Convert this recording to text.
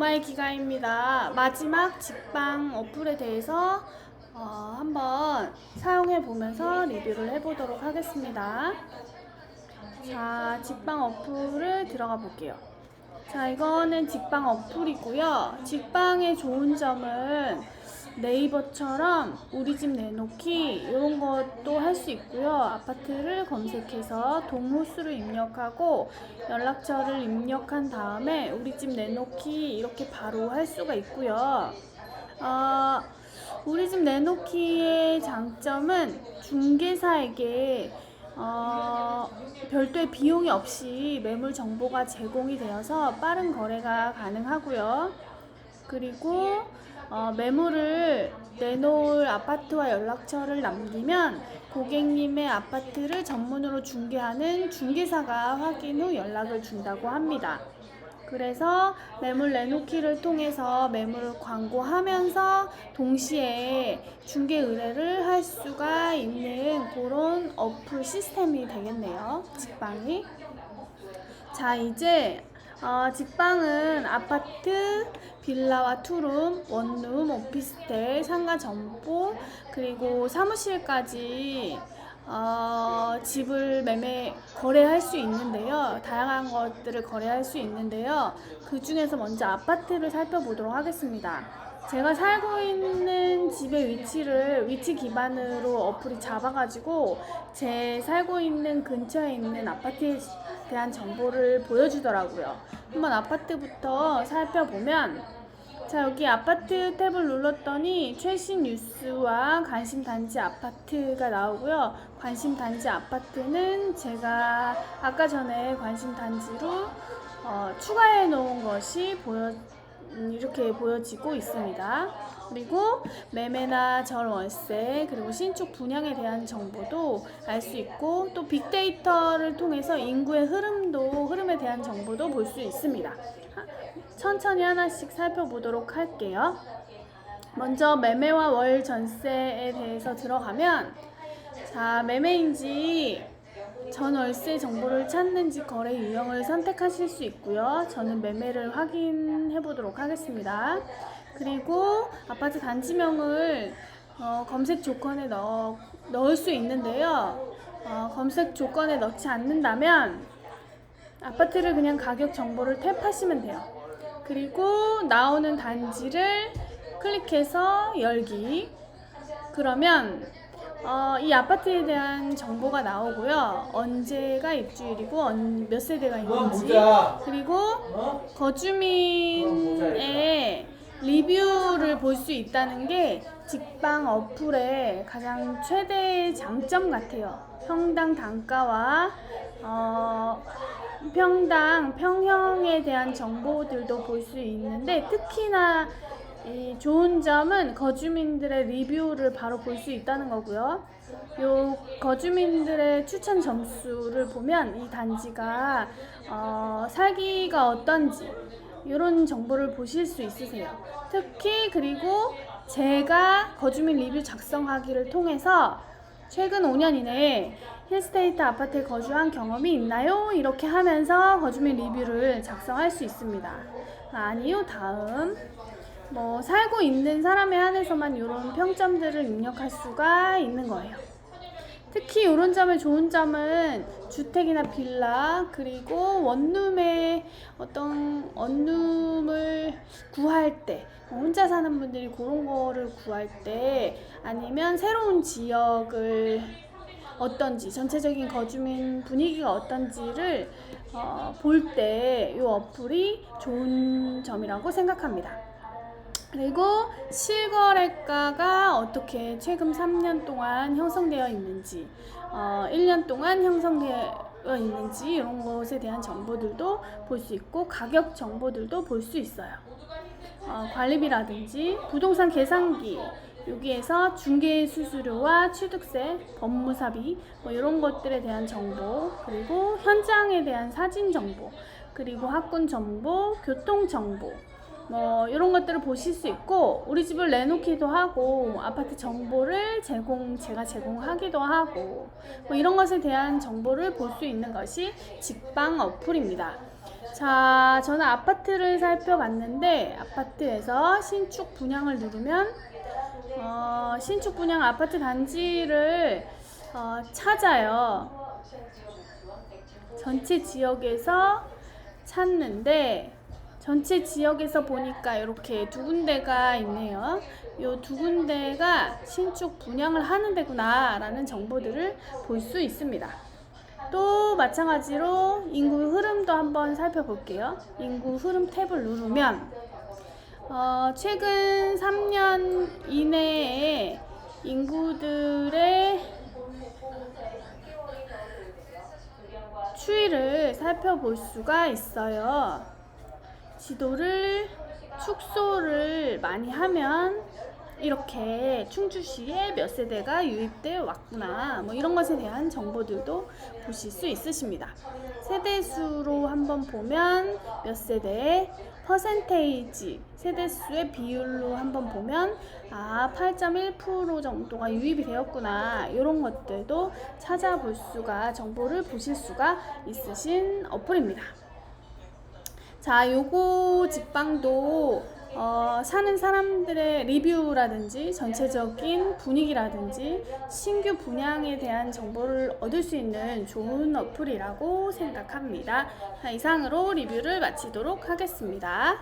엄마의 기가입니다. 마지막 직방 어플에 대해서 어, 한번 사용해 보면서 리뷰를 해보도록 하겠습니다. 자, 직방 어플을 들어가 볼게요. 자, 이거는 직방 어플이고요. 직방의 좋은 점은 네이버처럼 우리 집 내놓기 이런 것도 할 수 있고요. 아파트를 검색해서 동호수를 입력하고 연락처를 입력한 다음에 우리 집 내놓기 이렇게 바로 할 수가 있고요. 어, 우리 집 내놓기의 장점은 중개사에게 어, 별도의 비용이 없이 매물 정보가 제공이 되어서 빠른 거래가 가능하고요. 그리고 어, 매물을 내놓을 아파트와 연락처를 남기면 고객님의 아파트를 전문으로 중개하는 중개사가 확인 후 연락을 준다고 합니다. 그래서 매물 내놓기를 통해서 매물을 광고하면서 동시에 중개 의뢰를 할 수가 있는 그런 어플 시스템이 되겠네요. 직방이. 자, 이제 어, 직방은 아파트, 빌라와 투룸, 원룸, 오피스텔, 상가 점포, 그리고 사무실까지 어, 집을 매매 거래할 수 있는데요. 다양한 것들을 거래할 수 있는데요. 그 중에서 먼저 아파트를 살펴보도록 하겠습니다. 제가 살고 있는 집의 위치를 위치 기반으로 어플이 잡아가지고 제 살고 있는 근처에 있는 아파트에 대한 정보를 보여주더라고요. 한번 아파트부터 살펴보면 자 여기 아파트 탭을 눌렀더니 최신 뉴스와 관심 단지 아파트가 나오고요. 관심 단지 아파트는 제가 아까 전에 관심 단지로 어, 추가해 놓은 것이 보여 음, 이렇게 보여지고 있습니다. 그리고 매매나 절 월세 그리고 신축 분양에 대한 정보도 알 수 있고 또 빅데이터를 통해서 인구의 흐름도 흐름에 대한 정보도 볼 수 있습니다. 하- 천천히 하나씩 살펴보도록 할게요. 먼저 매매와 월 전세에 대해서 들어가면 자 매매인지 전 월세 정보를 찾는지 거래 유형을 선택하실 수 있고요. 저는 매매를 확인해 보도록 하겠습니다. 그리고 아파트 단지명을 어, 검색 조건에 넣어, 넣을 수 있는데요. 어, 검색 조건에 넣지 않는다면 아파트를 그냥 가격 정보를 탭하시면 돼요. 그리고 나오는 단지를 클릭해서 열기. 그러면 어, 이 아파트에 대한 정보가 나오고요. 언제가 입주일이고 언- 몇 세대가 있는지. 그리고 어? 거주민의 리뷰를 볼 수 있다는 게 직방 어플의 가장 최대 장점 같아요. 평당 단가와 어, 평당 평형에 대한 정보들도 볼 수 있는데 특히나 이 좋은 점은 거주민들의 리뷰를 바로 볼 수 있다는 거고요. 요 거주민들의 추천 점수를 보면 이 단지가 어, 살기가 어떤지 이런 정보를 보실 수 있으세요. 특히 그리고 제가 거주민 리뷰 작성하기를 통해서 최근 5년 이내에 힐스테이트 아파트에 거주한 경험이 있나요? 이렇게 하면서 거주민 리뷰를 작성할 수 있습니다. 아니요, 다음. 뭐 살고 있는 사람에 한해서만 이런 평점들을 입력할 수가 있는 거예요. 특히 이런 점의 좋은 점은 주택이나 빌라 그리고 원룸의 어떤 원룸을 구할 때 혼자 사는 분들이 그런 거를 구할 때 아니면 새로운 지역을 어떤지 전체적인 거주민 분위기가 어떤지를 어, 볼때 이 어플이 좋은 점이라고 생각합니다. 그리고 실거래가가 어떻게 최근 3년 동안 형성되어 있는지, 어, 1년 동안 형성되어 있는지 이런 것에 대한 정보들도 볼 수 있고 가격 정보들도 볼 수 있어요. 어, 관리비라든지 부동산 계산기 여기에서 중개 수수료와 취득세, 법무사비 뭐 이런 것들에 대한 정보 그리고 현장에 대한 사진 정보 그리고 학군 정보, 교통 정보 뭐 이런 것들을 보실 수 있고 우리 집을 내놓기도 하고 아파트 정보를 제공 제가 제공하기도 하고 뭐 이런 것에 대한 정보를 볼 수 있는 것이 직방 어플입니다. 자, 저는 아파트를 살펴봤는데 아파트에서 신축 분양을 누르면 어, 신축 분양 아파트 단지를 어, 찾아요. 전체 지역에서 찾는데 전체 지역에서 보니까 이렇게 두 군데가 있네요. 이 두 군데가 신축 분양을 하는 데구나라는 정보들을 볼 수 있습니다. 또 마찬가지로 인구 흐름도 한번 살펴볼게요. 인구 흐름 탭을 누르면 어, 최근 3년 이내에 인구들의 추이를 살펴볼 수가 있어요. 지도를 축소를 많이 하면 이렇게 충주시에 몇 세대가 유입돼 왔구나 뭐 이런 것에 대한 정보들도 보실 수 있으십니다. 세대수로 한번 보면 몇 세대 퍼센테이지 세대수의 비율로 한번 보면 아 8.1% 정도가 유입이 되었구나 이런 것들도 찾아볼 수가 정보를 보실 수가 있으신 어플입니다. 자, 요거 직방도 어, 사는 사람들의 리뷰라든지 전체적인 분위기라든지 신규 분양에 대한 정보를 얻을 수 있는 좋은 어플이라고 생각합니다. 자, 이상으로 리뷰를 마치도록 하겠습니다.